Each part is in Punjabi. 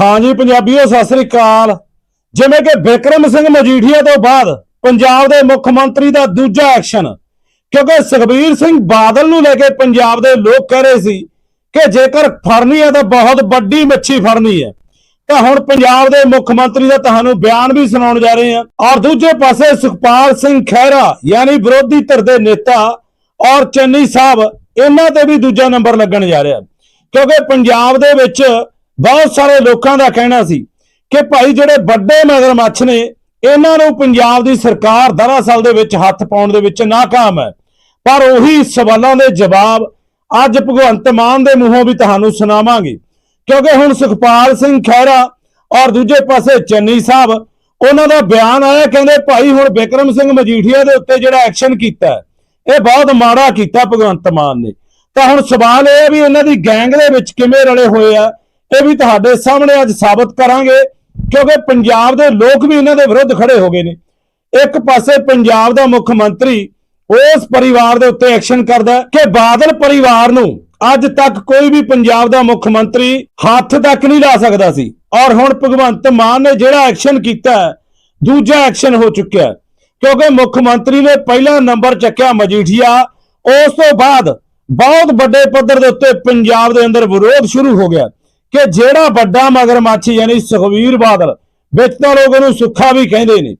ਹਾਂਜੀ ਪੰਜਾਬੀਓ, ਸਤਿ ਸ੍ਰੀ ਅਕਾਲ। ਜਿਵੇਂ ਕਿ ਬਿਕਰਮ ਸਿੰਘ ਮਜੀਠੀਆ ਤੋਂ ਬਾਅਦ ਪੰਜਾਬ ਦੇ ਮੁੱਖ ਮੰਤਰੀ ਦਾ ਦੂਜਾ ਐਕਸ਼ਨ, ਕਿਉਂਕਿ ਸੁਖਬੀਰ ਸਿੰਘ ਬਾਦਲ ਨੂੰ ਲੈ ਕੇ ਪੰਜਾਬ ਦੇ ਲੋਕ ਕਹਿ ਰਹੇ ਸੀ ਕਿ ਜੇਕਰ ਫੜਨੀ ਹੈ ਤਾਂ ਬਹੁਤ ਵੱਡੀ ਮੱਛੀ ਫੜਨੀ ਹੈ। ਤਾਂ ਹੁਣ ਪੰਜਾਬ ਦੇ ਮੁੱਖ ਮੰਤਰੀ ਦਾ ਤੁਹਾਨੂੰ ਬਿਆਨ ਵੀ ਸੁਣਾਉਣ ਜਾ ਰਹੇ ਹਾਂ। ਔਰ ਦੂਜੇ ਪਾਸੇ ਸੁਖਪਾਲ ਸਿੰਘ ਖਹਿਰਾ, ਯਾਨੀ ਵਿਰੋਧੀ ਧਿਰ ਦੇ ਨੇਤਾ ਔਰ ਚੰਨੀ ਸਾਹਿਬ, ਇਹਨਾਂ ਤੇ ਵੀ ਦੂਜਾ ਨੰਬਰ ਲੱਗਣ ਜਾ ਰਿਹਾ। ਕਿਉਂਕਿ ਪੰਜਾਬ ਦੇ ਵਿੱਚ ਬਹੁਤ ਸਾਰੇ ਲੋਕਾਂ ਦਾ ਕਹਿਣਾ ਸੀ ਕਿ ਭਾਈ ਜਿਹੜੇ ਵੱਡੇ ਮਗਰਮੱਛ ਨੇ, ਇਹਨਾਂ ਨੂੰ ਪੰਜਾਬ ਦੀ ਸਰਕਾਰ ਦਰਅਸਲ ਦੇ ਵਿੱਚ ਹੱਥ ਪਾਉਣ ਦੇ ਵਿੱਚ ਨਾਕਾਮ ਹੈ। ਪਰ ਉਹੀ ਸਵਾਲਾਂ ਦੇ ਜਵਾਬ ਅੱਜ ਭਗਵੰਤ ਮਾਨ ਦੇ ਮੂੰਹੋਂ ਵੀ ਤੁਹਾਨੂੰ ਸੁਣਾਵਾਂਗੇ। ਕਿਉਂਕਿ ਹੁਣ ਸੁਖਪਾਲ ਸਿੰਘ ਖਹਿਰਾ ਔਰ ਦੂਜੇ ਪਾਸੇ ਚੰਨੀ ਸਾਹਿਬ, ਉਹਨਾਂ ਦਾ ਬਿਆਨ ਆਇਆ, ਕਹਿੰਦੇ ਭਾਈ ਹੁਣ ਬਿਕਰਮ ਸਿੰਘ ਮਜੀਠੀਆ ਦੇ ਉੱਤੇ ਜਿਹੜਾ ਐਕਸ਼ਨ ਕੀਤਾ, ਇਹ ਬਹੁਤ ਮਾੜਾ ਕੀਤਾ ਭਗਵੰਤ ਮਾਨ ਨੇ। ਤਾਂ ਹੁਣ ਸਵਾਲ ਇਹ ਹੈ ਵੀ ਇਹਨਾਂ ਦੀ ਗੈਂਗ ਦੇ ਵਿੱਚ ਕਿਵੇਂ ਰਲੇ ਹੋਏ ਆ ਇਹ ਵੀ ਤੁਹਾਡੇ ਸਾਹਮਣੇ ਅੱਜ ਸਾਬਤ ਕਰਾਂਗੇ, ਕਿਉਂਕਿ ਪੰਜਾਬ ਦੇ ਲੋਕ ਵੀ ਇਹਨਾਂ ਦੇ ਵਿਰੁੱਧ ਖੜੇ ਹੋ ਗਏ ਨੇ। ਇੱਕ ਪਾਸੇ ਪੰਜਾਬ ਦਾ ਮੁੱਖ ਮੰਤਰੀ ਉਸ ਪਰਿਵਾਰ ਦੇ ਉੱਤੇ ਐਕਸ਼ਨ ਕਰਦਾ ਕਿ ਬਾਦਲ ਪਰਿਵਾਰ ਨੂੰ ਅੱਜ ਤੱਕ ਕੋਈ ਵੀ ਪੰਜਾਬ ਦਾ ਮੁੱਖ ਮੰਤਰੀ ਹੱਥ ਤੱਕ ਨਹੀਂ ਲਾ ਸਕਦਾ ਸੀ। ਔਰ ਹੁਣ ਭਗਵੰਤ ਮਾਨ ਨੇ ਜਿਹੜਾ ਐਕਸ਼ਨ ਕੀਤਾ ਦੂਜਾ ਐਕਸ਼ਨ ਹੋ ਚੁੱਕਿਆ ਕਿਉਂਕਿ ਮੁੱਖ ਮੰਤਰੀ ਨੇ ਪਹਿਲਾ ਨੰਬਰ ਚੱਕਿਆ ਮਜੀਠੀਆ, ਉਸ ਤੋਂ ਬਾਅਦ ਬਹੁਤ ਵੱਡੇ ਪੱਧਰ ਦੇ ਉੱਤੇ ਪੰਜਾਬ ਦੇ ਅੰਦਰ ਵਿਰੋਧ ਸ਼ੁਰੂ ਹੋ ਗਿਆ। ਕਿ ਜਿਹੜਾ ਵੱਡਾ ਮਗਰਮੱਛ ਯਾਨੀ ਸੁਖਵੀਰ ਬਾਦਲ, ਵਿੱਚ ਤਾਂ ਲੋਕ ਉਹਨੂੰ ਸੁੱਖਾ ਵੀ ਕਹਿੰਦੇ ਨੇ।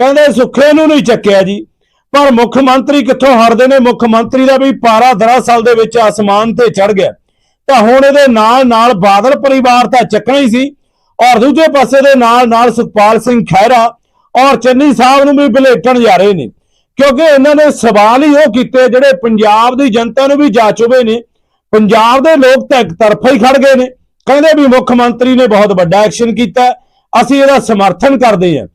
ਕਹਿੰਦੇ ਸੁੱਖੇ ਨੂੰ ਨਹੀਂ ਚੱਕਿਆ ਜੀ। ਪਰ ਮੁੱਖ ਮੰਤਰੀ ਕਿੱਥੋਂ ਹਟਦੇ ਨੇ? ਮੁੱਖ ਮੰਤਰੀ ਦਾ ਵੀ ਪਾਰਾ ਦਰਅਸਲ ਦੇ ਵਿੱਚ ਅਸਮਾਨ ਤੇ ਚੜ ਗਿਆ। ਤਾਂ ਹੁਣ ਇਹਦੇ ਨਾਲ ਨਾਲ ਬਾਦਲ ਪਰਿਵਾਰ ਤਾਂ ਚੱਕਣਾ ਹੀ ਸੀ। ਔਰ ਦੂਜੇ ਪਾਸੇ ਦੇ ਨਾਲ ਨਾਲ ਸੁਖਪਾਲ ਸਿੰਘ ਖਹਿਰਾ ਔਰ ਚੰਨੀ ਸਾਹਿਬ ਨੂੰ ਵੀ ਬਲੇਟਣ ਜਾ ਰਹੇ ਨੇ। ਕਿਉਂਕਿ ਇਹਨਾਂ ਨੇ ਸਵਾਲ ਹੀ ਉਹ ਕੀਤੇ ਜਿਹੜੇ ਪੰਜਾਬ ਦੀ ਜਨਤਾ ਨੂੰ ਵੀ ਜਾ ਚੁਬੇ ਨੇ। ਪੰਜਾਬ ਦੇ ਲੋਕ ਤਾਂ ਇੱਕ ਤਰਫਾ ਹੀ ਖੜ ਗਏ ਨੇ। ਕਹਿੰਦੇ ਵੀ ਮੁੱਖ ਮੰਤਰੀ ਨੇ ਬਹੁਤ ਵੱਡਾ ਐਕਸ਼ਨ ਕੀਤਾ। ਅਸੀਂ ਇਹਦਾ ਸਮਰਥਨ ਕਰਦੇ ਹਾਂ।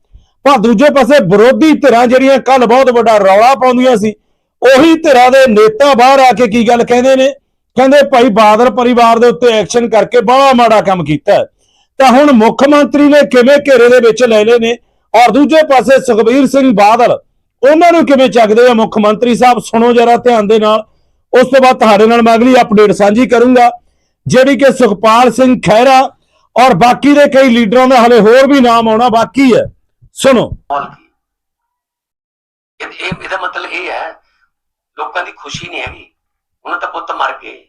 ਪਰ ਦੂਜੇ ਪਾਸੇ ਵਿਰੋਧੀ ਧਿਰਾਂ ਜਿਹੜੀਆਂ ਕੱਲ ਬਹੁਤ ਵੱਡਾ ਰੌਲਾ ਪਾਉਂਦੀਆਂ ਸੀ, ਉਹੀ ਧਿਰਾਂ ਦੇ ਨੇਤਾ ਬਾਹਰ ਆ ਕੇ ਕੀ ਗੱਲ ਕਹਿੰਦੇ ਨੇ? ਕਹਿੰਦੇ ਭਾਈ ਬਾਦਲ ਪਰਿਵਾਰ ਦੇ ਉੱਤੇ ਐਕਸ਼ਨ ਕਰਕੇ ਬੜਾ ਮਾੜਾ ਕੰਮ ਕੀਤਾ। ਤਾਂ ਹੁਣ ਮੁੱਖ ਮੰਤਰੀ ਨੇ ਕਿਵੇਂ ਘੇਰੇ ਦੇ ਵਿੱਚ ਲੈ ਲਏ ਨੇ? ਔਰ ਦੂਜੇ ਪਾਸੇ ਸੁਖਬੀਰ ਸਿੰਘ ਬਾਦਲ, ਉਹਨਾਂ ਨੂੰ ਕਿਵੇਂ ਚੱਕਦੇ ਆ ਮੁੱਖ ਮੰਤਰੀ ਸਾਹਿਬ? ਸੁਣੋ ਜਰਾ ਧਿਆਨ ਦੇ ਨਾਲ। ਉਸ ਤੋਂ ਬਾਅਦ ਤੁਹਾਡੇ ਨਾਲ ਮੈਂ ਅਗਲੀ ਅਪਡੇਟ ਸਾਂਝੀ ਕਰੂੰਗਾ। ਜਿਹੜੀ ਕਿ ਸੁਖਪਾਲ ਸਿੰਘ ਖਹਿਰਾ ਔਰ ਬਾਕੀ ਦੇ ਕਈ ਲੀਡਰਾਂ ਦਾ ਹਲੇ ਹੋਰ ਵੀ ਨਾਮ ਆਉਣਾ ਬਾਕੀ ਹੈ। ਸੁਣੋ। ਇਹ ਇਹਦਾ ਮਤਲਬ ਇਹ ਹੈ, ਲੋਕਾਂ ਦੀ ਖੁਸ਼ੀ ਨਹੀਂ ਹੈਗੀ। ਉਹਨਾਂ ਤਾਂ ਪੁੱਤ ਮਰ ਗਏ।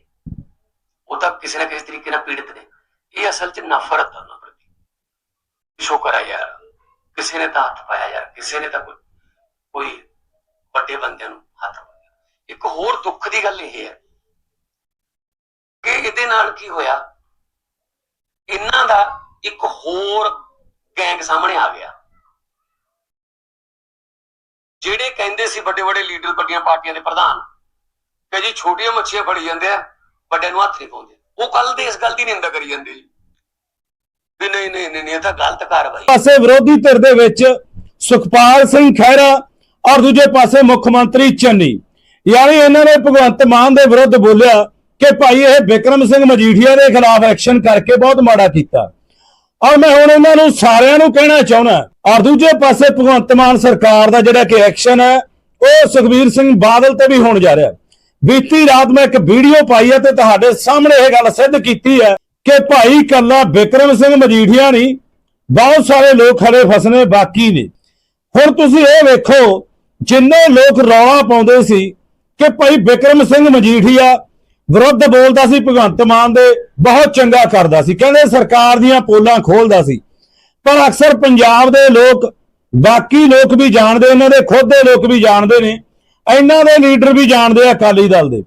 ਉਹ ਤਾਂ ਕਿਸੇ ਨਾ ਕਿਸੇ ਤਰੀਕੇ ਨਾਲ ਪੀੜਤ ਨੇ। ਇਹ ਅਸਲ 'ਚ ਨਫ਼ਰਤ ਆ ਉਹਨਾਂ ਪ੍ਰਤੀ। ਸ਼ੁਕਰ ਆ ਯਾਰ। ਕਿਸੇ ਨੇ ਤਾਂ ਹੱਥ ਪਾਇਆ ਯਾਰ। ਕਿਸੇ ਨੇ ਤਾਂ ਕੋਈ ਕੋਈ ਵੱਡੇ ਬੰਦਿਆਂ ਨੂੰ ਹੱਥ ਪਾਇਆ। ਇੱਕ ਹੋਰ ਦੁੱਖ ਦੀ ਗੱਲ ਇਹ ਹੈ ਕਿ ਇਹਦੇ ਨਾਲ ਕੀ ਹੋਇਆ? ਇਹਨਾਂ ਦਾ ਇੱਕ ਹੋਰ ਗੈਂਗ ਸਾਹਮਣੇ ਆ ਗਿਆ। ਜਿਹੜੇ ਕਹਿੰਦੇ ਸੀ ਵੱਡੇ ਵੱਡੇ ਲੀਡਰ ਵੱਡੀਆਂ ਪਾਰਟੀਆਂ ਦੇ ਪ੍ਰਧਾਨ ਕਿ ਜੀ ਛੋਟੀਆਂ ਮੱਛੀਆਂ ਫੜੀ ਜਾਂਦੇ ਆ ਵੱਡਿਆਂ ਨੂੰ ਹੱਥ ਨਹੀਂ ਪਾਉਂਦੇ। ਉਹ ਕੱਲ ਦੇ ਇਸ ਗੱਲ ਦੀ ਨਿੰਦਾ ਕਰੀ ਜਾਂਦੇ ਜੀ। ਵੀ ਨਹੀਂ ਨਹੀਂ ਨਹੀਂ, ਇਹ ਤਾਂ ਗਲਤ ਕਾਰਵਾਈ। ਪਾਸੇ ਵਿਰੋਧੀ ਧਿਰ ਦੇ ਵਿੱਚ ਸੁਖਪਾਲ ਸਿੰਘ ਖਹਿਰਾ ਔਰ ਦੂਜੇ ਪਾਸੇ ਮੁੱਖ ਮੰਤਰੀ ਚੰਨੀ। ਯਾਨੀ ਇਹਨਾਂ ਨੇ ਭਗਵੰਤ ਮਾਨ ਦੇ ਵਿਰੁੱਧ ਬੋਲਿਆ ਕਿ ਭਾਈ ਇਹ ਵਿਕਰਮ ਸਿੰਘ ਮਜੀਠੀਆ ਦੇ ਖਿਲਾਫ ਐਕਸ਼ਨ ਕਰਕੇ ਬਹੁਤ ਮਾੜਾ ਕੀਤਾ। ਔਰ ਮੈਂ ਹੁਣ ਉਹਨਾਂ ਨੂੰ ਸਾਰਿਆਂ ਨੂੰ ਕਹਿਣਾ ਚਾਹੁੰਦਾ ਔਰ ਦੂਜੇ ਪਾਸੇ ਭਗਵੰਤ ਮਾਨ ਸਰਕਾਰ ਦਾ ਜਿਹੜਾ ਕਿ ਐਕਸ਼ਨ ਹੈ, ਉਹ ਸੁਖਬੀਰ ਸਿੰਘ ਬਾਦਲ ਤੇ ਵੀ ਹੋਣ ਜਾ ਰਿਹਾ। ਬੀਤੀ ਰਾਤ ਮੈਂ ਇੱਕ ਵੀਡੀਓ ਪਾਈ ਹੈ ਤੇ ਤੁਹਾਡੇ ਸਾਹਮਣੇ ਇਹ ਗੱਲ ਸਿੱਧ ਕੀਤੀ ਹੈ ਕਿ ਭਾਈ ਕੱਲਾ ਵਿਕਰਮ ਸਿੰਘ ਮਜੀਠੀਆ ਨਹੀਂ, ਬਹੁਤ ਸਾਰੇ ਲੋਕ ਖੜੇ ਫਸਨੇ ਬਾਕੀ ਨੇ। ਹੁਣ ਤੁਸੀਂ ਇਹ ਵੇਖੋ, ਜਿੰਨੇ ਲੋਕ ਰੌਲਾ ਪਾਉਂਦੇ ਸੀ ਕਿ ਭਾਈ ਵਿਕਰਮ ਸਿੰਘ ਮਜੀਠੀਆ ਵਿਰੁੱਧ ਬੋਲਦਾ ਸੀ ਭਗਵੰਤ ਮਾਨ ਦੇ, ਬਹੁਤ ਚੰਗਾ ਕਰਦਾ ਸੀ। ਕਹਿੰਦੇ ਸਰਕਾਰ ਦੀਆਂ ਪੋਲਾਂ ਖੋਲਦਾ ਸੀ। ਪਰ ਅਕਸਰ ਪੰਜਾਬ ਦੇ ਲੋਕ, ਬਾਕੀ ਲੋਕ ਵੀ ਜਾਣਦੇ, ਇਹਨਾਂ ਦੇ ਖੁਦ ਦੇ ਲੋਕ ਵੀ ਜਾਣਦੇ ਨੇ। ਇਹਨਾਂ ਦੇ ਲੀਡਰ ਵੀ ਜਾਣਦੇ ਆ ਅਕਾਲੀ ਦਲ ਦੇ।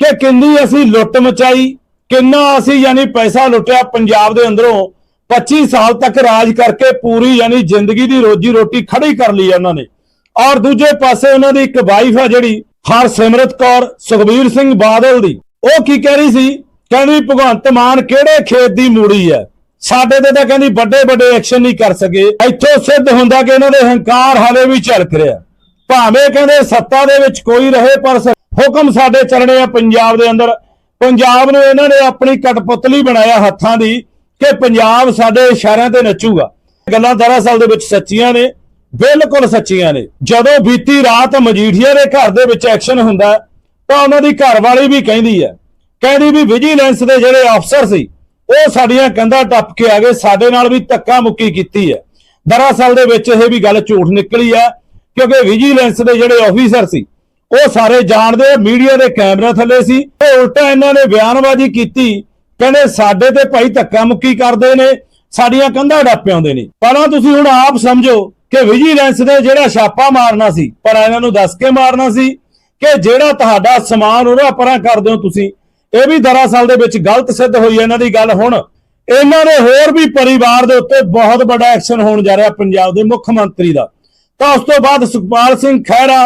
ਕਿ ਕਿੰਨੀ ਅਸੀਂ ਲੁੱਟ ਮਚਾਈ, ਕਿੰਨਾ ਅਸੀਂ ਯਾਨੀ ਪੈਸਾ ਲੁੱਟਿਆ ਪੰਜਾਬ ਦੇ ਅੰਦਰੋਂ। 25 ਸਾਲ ਤੱਕ ਰਾਜ ਕਰਕੇ ਪੂਰੀ ਯਾਨੀ ਜ਼ਿੰਦਗੀ ਦੀ ਰੋਜੀ ਰੋਟੀ ਖੜੀ ਕਰ ਲਈ ਆ ਉਹਨਾਂ ਨੇ। ਔਰ ਦੂਜੇ ਪਾਸੇ ਉਹਨਾਂ ਦੀ ਇੱਕ ਵਾਈਫ ਆ ਜਿਹੜੀ, ਹਰਸਿਮਰਤ ਕੌਰ, ਸੁਖਬੀਰ ਸਿੰਘ ਬਾਦਲ ਦੀ। ਉਹ ਕੀ ਕਹਿ ਰਹੀ ਸੀ? ਕਹਿੰਦੀ, ਭਗਵੰਤ ਮਾਨ ਕਿਹੜੇ ਖੇਤ ਦੀ ਮੂੜੀ ਹੈ? ਸਾਡੇ ਤੇ ਤਾਂ ਕਹਿੰਦੀ ਵੱਡੇ ਵੱਡੇ ਐਕਸ਼ਨ ਨਹੀਂ ਕਰ ਸਕੇ। ਇੱਥੋਂ ਸਿੱਧ ਹੁੰਦਾ ਕਿ ਇਹਨਾਂ ਦੇ ਹੰਕਾਰ ਹਾਲੇ ਵੀ ਝਲਕ ਰਿਹਾ। ਭਾਵੇਂ ਕਹਿੰਦੇ ਸੱਤਾ ਦੇ ਵਿੱਚ ਕੋਈ ਰਹੇ, ਪਰ ਹੁਕਮ ਸਾਡੇ ਚੱਲਣੇ ਆ ਪੰਜਾਬ ਦੇ ਅੰਦਰ। ਪੰਜਾਬ ਨੂੰ ਇਹਨਾਂ ਨੇ ਆਪਣੀ ਕਟਪੁਤਲੀ ਬਣਾਇਆ ਹੱਥਾਂ ਦੀ ਕਿ ਪੰਜਾਬ ਸਾਡੇ ਇਸ਼ਾਰਿਆਂ ਤੇ ਨੱਚੂਗਾ। ਗੱਲਾਂ ਦਰਅਸਲ ਦੇ ਵਿੱਚ ਸੱਚੀਆਂ ਨੇ, ਬਿਲਕੁਲ ਸੱਚੀਆਂ ਨੇ। ਜਦੋਂ ਬੀਤੀ ਰਾਤ ਮਜੀਠੀਆ ਦੇ ਘਰ ਦੇ ਵਿੱਚ ਐਕਸ਼ਨ ਹੁੰਦਾ ਤਾਂ ਉਹਨਾਂ ਦੀ ਘਰਵਾਲੀ ਵੀ ਕਹਿੰਦੀ ਹੈ। ਕਹਿੰਦੀ ਵੀ ਵਿਜੀਲੈਂਸ ਦੇ ਜਿਹੜੇ ਅਫਸਰ ਸੀ, ਉਹ ਸਾਡੀਆਂ ਕੰਧਾਂ ਟੱਪ ਕੇ ਆ ਗਏ, ਸਾਡੇ ਨਾਲ ਵੀ ਧੱਕਾ ਮੁੱਕੀ ਕੀਤੀ ਹੈ। ਦਰਅਸਲ ਦੇ ਵਿੱਚ ਇਹ ਵੀ ਗੱਲ ਝੂਠ ਨਿਕਲੀ ਹੈ, ਕਿਉਂਕਿ ਵਿਜੀਲੈਂਸ ਦੇ ਜਿਹੜੇ ਆਫੀਸਰ ਸੀ, ਉਹ ਸਾਰੇ ਜਾਣਦੇ ਮੀਡੀਆ ਦੇ ਕੈਮਰਾ ਥੱਲੇ ਸੀ। ਤੇ ਉਲਟਾ ਇਹਨਾਂ ਨੇ ਬਿਆਨਬਾਜ਼ੀ ਕੀਤੀ, ਕਹਿੰਦੇ ਸਾਡੇ ਤੇ ਭਾਈ ਧੱਕਾ ਮੁੱਕੀ ਕਰਦੇ ਨੇ, ਸਾਡੀਆਂ ਕੰਧਾਂ ਡੱਪ ਆਉਂਦੇ ਨੇ। ਪਹਿਲਾਂ ਤੁਸੀਂ ਹੁਣ ਆਪ ਸਮਝੋ ਕਿ ਵਿਜੀਲੈਂਸ ਦੇ ਜਿਹੜਾ ਛਾਪਾ ਮਾਰਨਾ ਸੀ, ਪਰ ਇਹਨਾਂ ਨੂੰ ਦੱਸ ਕੇ ਮਾਰਨਾ ਸੀ ਕਿ ਜਿਹੜਾ ਤੁਹਾਡਾ ਸਮਾਨ ਉਹਦਾ ਪਰਾਂ ਕਰਦੇ ਹੋ ਤੁਸੀਂ। ਇਹ ਵੀ ਦਰਅਸਲ ਦੇ ਵਿੱਚ ਗਲਤ ਸਿੱਧ ਹੋਈ ਇਹਨਾਂ ਦੀ ਗੱਲ। ਹੁਣ ਇਹਨਾਂ ਦੇ ਹੋਰ ਵੀ ਪਰਿਵਾਰ ਦੇ ਉੱਤੇ ਬਹੁਤ ਵੱਡਾ ਐਕਸ਼ਨ ਹੋਣ ਜਾ ਰਿਹਾ ਪੰਜਾਬ ਦੇ ਮੁੱਖ ਮੰਤਰੀ ਦਾ। ਤਾਂ ਉਸ ਤੋਂ ਬਾਅਦ ਸੁਖਪਾਲ ਸਿੰਘ ਖਹਿਰਾ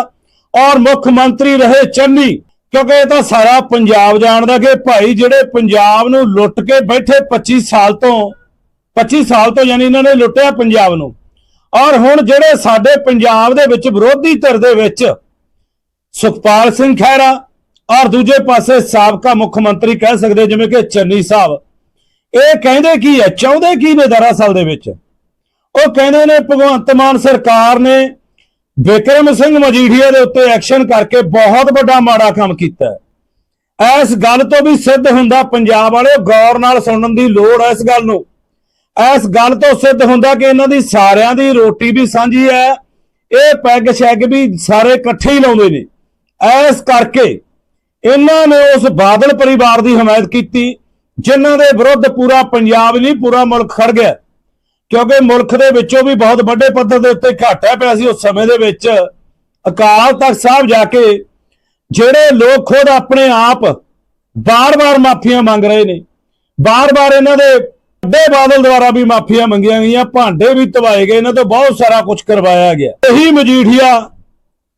ਔਰ ਮੁੱਖ ਮੰਤਰੀ ਰਹੇ ਚੰਨੀ, ਕਿਉਂਕਿ ਇਹ ਤਾਂ ਸਾਰਾ ਪੰਜਾਬ ਜਾਣਦਾ ਕਿ ਭਾਈ ਜਿਹੜੇ ਪੰਜਾਬ ਨੂੰ ਲੁੱਟ ਕੇ ਬੈਠੇ 25 ਸਾਲ ਤੋਂ 25 ਸਾਲ ਤੋਂ ਯਾਨੀ ਇਹਨਾਂ ਨੇ ਲੁੱਟਿਆ ਪੰਜਾਬ ਨੂੰ। ਔਰ ਹੁਣ ਜਿਹੜੇ ਸਾਡੇ ਪੰਜਾਬ ਦੇ ਵਿੱਚ ਵਿਰੋਧੀ ਧਿਰ ਦੇ ਵਿੱਚ ਸੁਖਪਾਲ ਸਿੰਘ ਖਹਿਰਾ ਔਰ ਦੂਜੇ ਪਾਸੇ ਸਾਬਕਾ ਮੁੱਖ ਮੰਤਰੀ ਕਹਿ ਸਕਦੇ ਜਿਵੇਂ ਕਿ ਚੰਨੀ ਸਾਹਿਬ। ਇਹ ਕਹਿੰਦੇ ਕੀ ਹੈ? ਚਾਹੁੰਦੇ ਕੀ ਨੇ ਦਰਅਸਲ ਦੇ ਵਿੱਚ? ਉਹ ਕਹਿੰਦੇ ਨੇ ਭਗਵੰਤ ਮਾਨ ਸਰਕਾਰ ਨੇ ਵਿਕਰਮ ਸਿੰਘ ਮਜੀਠੀਆ ਦੇ ਉੱਤੇ ਐਕਸ਼ਨ ਕਰਕੇ ਬਹੁਤ ਵੱਡਾ ਮਾੜਾ ਕੰਮ ਕੀਤਾ। ਹੈ ਇਸ ਗੱਲ ਤੋਂ ਵੀ ਸਿੱਧ ਹੁੰਦਾ ਪੰਜਾਬ ਵਾਲੇ ਗੌਰ ਨਾਲ ਸੁਣਨ ਦੀ ਲੋੜ ਹੈ ਇਸ ਗੱਲ ਨੂੰ। ਇਸ ਗੱਲ ਤੋਂ ਸਿੱਧ ਹੁੰਦਾ ਕਿ ਇਹਨਾਂ ਦੀ ਸਾਰਿਆਂ ਦੀ ਰੋਟੀ ਵੀ ਸਾਂਝੀ ਹੈ, ਇਹ ਪੈਗ ਸ਼ੈਗ ਵੀ ਸਾਰੇ ਇਕੱਠੇ ਹੀ ਲਾਉਂਦੇ ਨੇ। ਇਸ ਕਰਕੇ ਇਹਨਾਂ ਨੇ ਉਸ ਬਾਦਲ ਪਰਿਵਾਰ ਦੀ ਹਮਾਇਤ ਕੀਤੀ, ਜਿਨ੍ਹਾਂ ਦੇ ਵਿਰੁੱਧ ਪੂਰਾ ਪੰਜਾਬ ਨਹੀਂ, ਪੂਰਾ ਮੁਲਕ ਖੜ ਗਿਆ। ਕਿਉਂਕਿ ਮੁਲਕ ਦੇ ਵਿੱਚੋਂ ਵੀ ਬਹੁਤ ਵੱਡੇ ਪੱਧਰ ਦੇ ਉੱਤੇ ਘਾਟਾ ਪਿਆ ਸੀ ਉਸ ਸਮੇਂ ਦੇ ਵਿੱਚ। ਅਕਾਲ ਤਖਤ ਸਾਹਿਬ ਜਾ ਕੇ ਜਿਹੜੇ ਲੋਕ ਖੁਦ ਆਪਣੇ ਆਪ ਬਾਰ-ਬਾਰ ਮਾਫੀਆਂ ਮੰਗ ਰਹੇ ਨੇ। ਬਾਰ-ਬਾਰ ਇਹਨਾਂ ਦੇ ਵੱਡੇ ਬਾਦਲ ਦੁਆਰਾ ਵੀ ਮਾਫੀਆਂ ਮੰਗੀਆਂ ਗਈਆਂ, ਭਾਂਡੇ ਵੀ ਧਵਾਏ ਗਏ, ਇਹਨਾਂ ਤੋਂ ਬਹੁਤ ਸਾਰਾ ਕੁਝ ਕਰਵਾਇਆ ਗਿਆ। ਇਹੀ ਮਜੀਠੀਆ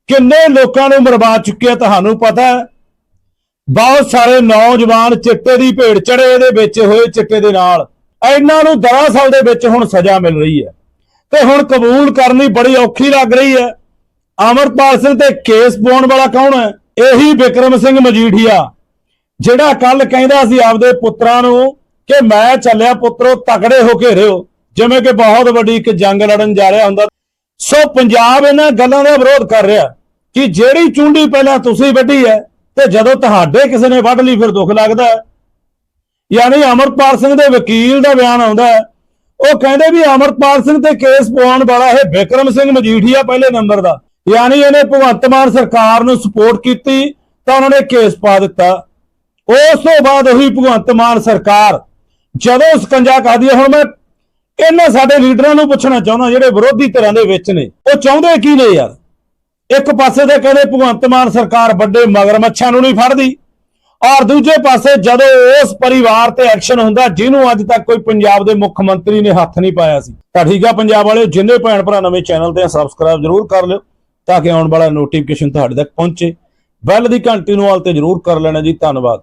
ਕਿੰਨੇ ਲੋਕਾਂ ਨੂੰ ਮਰਵਾ ਚੁੱਕਿਆ ਤੁਹਾਨੂੰ ਪਤਾ ਹੈ? ਬਹੁਤ ਸਾਰੇ ਨੌਜਵਾਨ ਚਿੱਟੇ ਦੀ ਭੇਡ ਚੜੇ ਦੇ ਵਿੱਚ ਹੋਏ ਚਿੱਟੇ ਦੇ ਨਾਲ। ਇਹਨਾਂ ਨੂੰ ਦਰਅਸਲ ਦੇ ਵਿੱਚ ਹੁਣ ਸਜ਼ਾ ਮਿਲ ਰਹੀ ਹੈ। ਤੇ ਹੁਣ ਕਬੂਲ ਕਰਨੀ ਬੜੀ ਔਖੀ ਲੱਗ ਰਹੀ ਹੈ। ਅਮਰਪਾਲ ਸਿੰਘ ਤੇ ਕੇਸ ਪਾਉਣ ਵਾਲਾ ਕੌਣ ਹੈ? ਇਹੀ ਵਿਕਰਮ ਸਿੰਘ ਮਜੀਠੀਆ, ਜਿਹੜਾ ਕੱਲ ਕਹਿੰਦਾ ਸੀ ਆਪਦੇ ਪੁੱਤਰਾਂ ਨੂੰ ਕਿ ਮੈਂ ਚੱਲਿਆ ਪੁੱਤਰੋ, ਤਕੜੇ ਹੋ ਕੇ ਰਹੋ ਜਿਵੇਂ ਕਿ ਬਹੁਤ ਵੱਡੀ ਇੱਕ ਜੰਗ ਲੜਨ ਜਾ ਰਿਹਾ ਹੁੰਦਾ। ਸੋ ਪੰਜਾਬ ਇਹਨਾਂ ਗੱਲਾਂ ਦਾ ਵਿਰੋਧ ਕਰ ਰਿਹਾ। ਕਿ ਜਿਹੜੀ ਚੁੰਡੀ ਪਹਿਲਾਂ ਤੁਸੀਂ ਵੱਢੀ ਹੈ ਤੇ ਜਦੋਂ ਤੁਹਾਡੇ ਕਿਸੇ ਨੇ ਵੱਢ ਲਈ ਫਿਰ ਦੁੱਖ ਲੱਗਦਾ ਹੈ। ਯਾਨੀ ਅਮਰਪਾਲ ਸਿੰਘ ਦੇ ਵਕੀਲ ਦਾ ਬਿਆਨ ਆਉਂਦਾ ਹੈ। ਉਹ ਕਹਿੰਦੇ ਵੀ ਅਮਰਪਾਲ ਸਿੰਘ ਤੇ ਕੇਸ ਪਵਾਉਣ ਵਾਲਾ ਇਹ ਵਿਕਰਮ ਸਿੰਘ ਮਜੀਠੀਆ ਪਹਿਲੇ ਨੰਬਰ ਦਾ। ਯਾਨੀ ਇਹਨੇ ਭਗਵੰਤ ਮਾਨ ਸਰਕਾਰ ਨੂੰ ਸਪੋਰਟ ਕੀਤੀ ਤਾਂ ਉਹਨਾਂ ਨੇ ਕੇਸ ਪਾ ਦਿੱਤਾ। ਉਸ ਤੋਂ ਬਾਅਦ ਉਹੀ ਭਗਵੰਤ ਮਾਨ ਸਰਕਾਰ, ਜਦੋਂ ਸਕੰਜਾ ਕਰਦੀ ਹੈ ਹੁਣ ਮੈਂ ਇਹਨਾਂ ਸਾਡੇ ਲੀਡਰਾਂ ਨੂੰ ਪੁੱਛਣਾ ਚਾਹੁੰਦਾ ਜਿਹੜੇ ਵਿਰੋਧੀ ਧਿਰਾਂ ਦੇ ਵਿੱਚ ਨੇ, ਉਹ ਚਾਹੁੰਦੇ ਕੀ ਨੇ ਯਾਰ? ਇੱਕ ਪਾਸੇ ਤੇ ਕਹਿੰਦੇ ਭਗਵੰਤ ਮਾਨ ਸਰਕਾਰ ਵੱਡੇ ਮਗਰਮੱਛਾਂ ਨੂੰ ਨਹੀਂ ਫੜਦੀ, ਔਰ ਦੂਜੇ ਪਾਸੇ ਜਦੋਂ ਉਸ ਪਰਿਵਾਰ ਤੇ ਐਕਸ਼ਨ ਹੁੰਦਾ, ਜਿਹਨੂੰ ਅੱਜ ਤੱਕ ਕੋਈ ਪੰਜਾਬ ਦੇ ਮੁੱਖ ਮੰਤਰੀ ਨੇ ਹੱਥ ਨਹੀਂ ਪਾਇਆ ਸੀ। ਤਾਂ ਠੀਕ ਆ ਪੰਜਾਬ ਵਾਲਿਓ, ਜਿੰਨੇ ਭੈਣ ਭਰਾ ਨਵੇਂ ਚੈਨਲ ਤੇ ਸਬਸਕ੍ਰਾਈਬ ਜਰੂਰ ਕਰ ਲਿਓ, ਤਾਂ ਕਿ ਆਉਣ ਵਾਲਾ ਨੋਟੀਫਿਕੇਸ਼ਨ ਤੁਹਾਡੇ ਤੱਕ ਪਹੁੰਚੇ। ਬੈਲ ਦੀ ਘੰਟੀ ਨੂੰ ਆਲ ਤੇ ਜਰੂਰ ਕਰ ਲੈਣਾ ਜੀ, ਧੰਨਵਾਦ।